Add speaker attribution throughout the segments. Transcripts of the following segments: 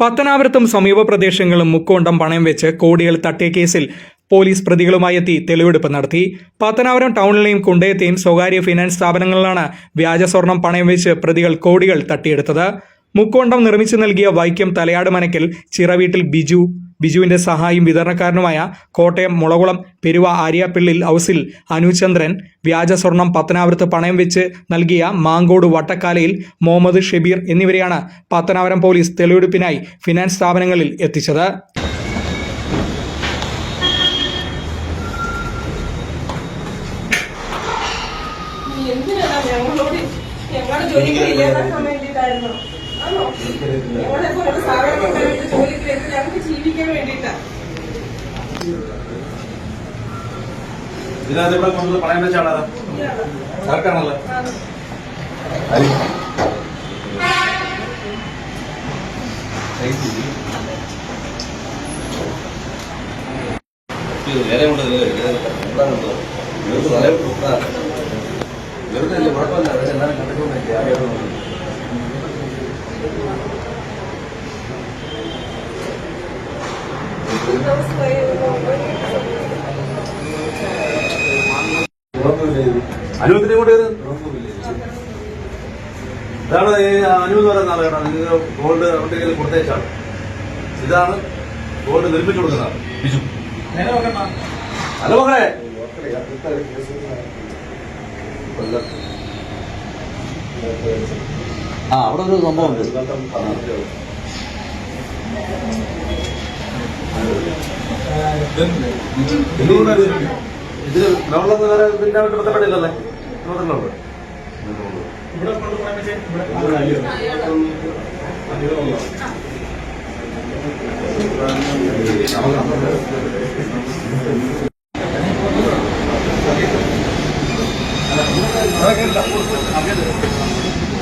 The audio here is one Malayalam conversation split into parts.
Speaker 1: പത്തനാപുരത്തും സമീപ പ്രദേശങ്ങളും മുക്കോണ്ടം പണയം വെച്ച് കോടികൾ തട്ടിയ കേസിൽ പോലീസ് പ്രതികളുമായി എത്തി തെളിവെടുപ്പ് നടത്തി. പത്തനാപുരം ടൗണിലെയും കുണ്ടയത്തെയും സ്വകാര്യ ഫിനാൻസ് സ്ഥാപനങ്ങളിലാണ് വ്യാജ സ്വർണം പണയം വെച്ച് പ്രതികൾ കോടികൾ തട്ടിയെടുത്തത്. മുക്കോണ്ടം നിർമ്മിച്ചു നൽകിയ വൈക്കം തലയാട് മനക്കൽ ചിറവീട്ടിൽ ബിജു ബിജുവിന്റെ സഹായിയും വിതരണക്കാരനുമായ കോട്ടയം മുളകുളം പെരുവ ആര്യാപ്പിള്ളിൽ ഹൗസിൽ അനുചന്ദ്രൻ വ്യാജ സ്വർണം പത്തനാപുരത്ത് പണയം വെച്ച് നൽകിയ മാങ്കോട് വട്ടക്കാലയിൽ മുഹമ്മദ് ഷെബീർ എന്നിവരെയാണ് പത്തനാപുരം പോലീസ് തെളിവെടുപ്പിനായി ഫിനാൻസ് സ്ഥാപനങ്ങളിൽ എത്തിച്ചത്.
Speaker 2: ജോലിക്ക് വരുന്നത് ഞങ്ങൾക്ക് ജീവിക്കാൻ വേണ്ടിയിട്ടാ
Speaker 3: ഇതിനകത്ത് ഇവിടെ കൊണ്ടത് വെച്ചാണ്
Speaker 2: ഇയാളാ.
Speaker 3: സർക്കാരാണല്ലോ
Speaker 2: ആണ്.
Speaker 3: വേറെ കൊണ്ട് വെറുതെ കുഴപ്പമില്ല. അതൊക്കെ എല്ലാവരും കണ്ടിട്ടുണ്ടെങ്കിൽ
Speaker 2: ദിവസമായി
Speaker 3: കൊണ്ട് ഇതാണ് ഈ അനു എന്ന് പറയുന്ന ആളാണ് ഇത് ഗോൾഡ് അവരുടെ കയ്യിൽ കൊടുത്തേച്ചാണ് ഇതാണ് ഗോൾഡ് നിർമ്മിച്ചു കൊടുക്കുന്നതാണ് ബിജു. ഹലോ മകളെ ആ അവിടെ ഒരു സംഭവം ഉണ്ട് ഇത് നമ്മളൊന്നും വേറെ പിന്നെ ബന്ധപ്പെട്ടില്ലല്ലേ? നോക്കുന്നുണ്ട്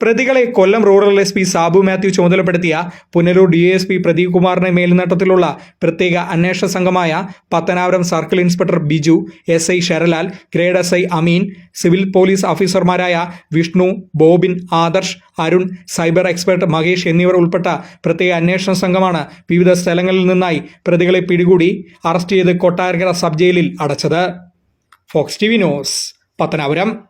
Speaker 1: പ്രതികളെ Kollam rural S P Sabu Mathew ചുമതലപ്പെടുത്തിയ Punalur D S P Pradeep കുമാറിന്റെ മേൽനോട്ടത്തിലുള്ള പ്രത്യേക അന്വേഷണ സംഘമായ Pathanapuram circle inspector Biju S I Saralal grade S I Ameen civil police ഓഫീസർമാരായ വിഷ്ണു ബോബിൻ ആദർശ് അരുൺ സൈബർ എക്സ്പെർട്ട് മഹേഷ് എന്നിവർ ഉൾപ്പെട്ട പ്രത്യേക അന്വേഷണ സംഘമാണ് വിവിധ സ്ഥലങ്ങളിൽ നിന്നായി പ്രതികളെ പിടികൂടി അറസ്റ്റ് ചെയ്ത് കൊട്ടാരക്കര സബ് ജയിലിൽ അടച്ചത്. Fox T V news Pathanapuram.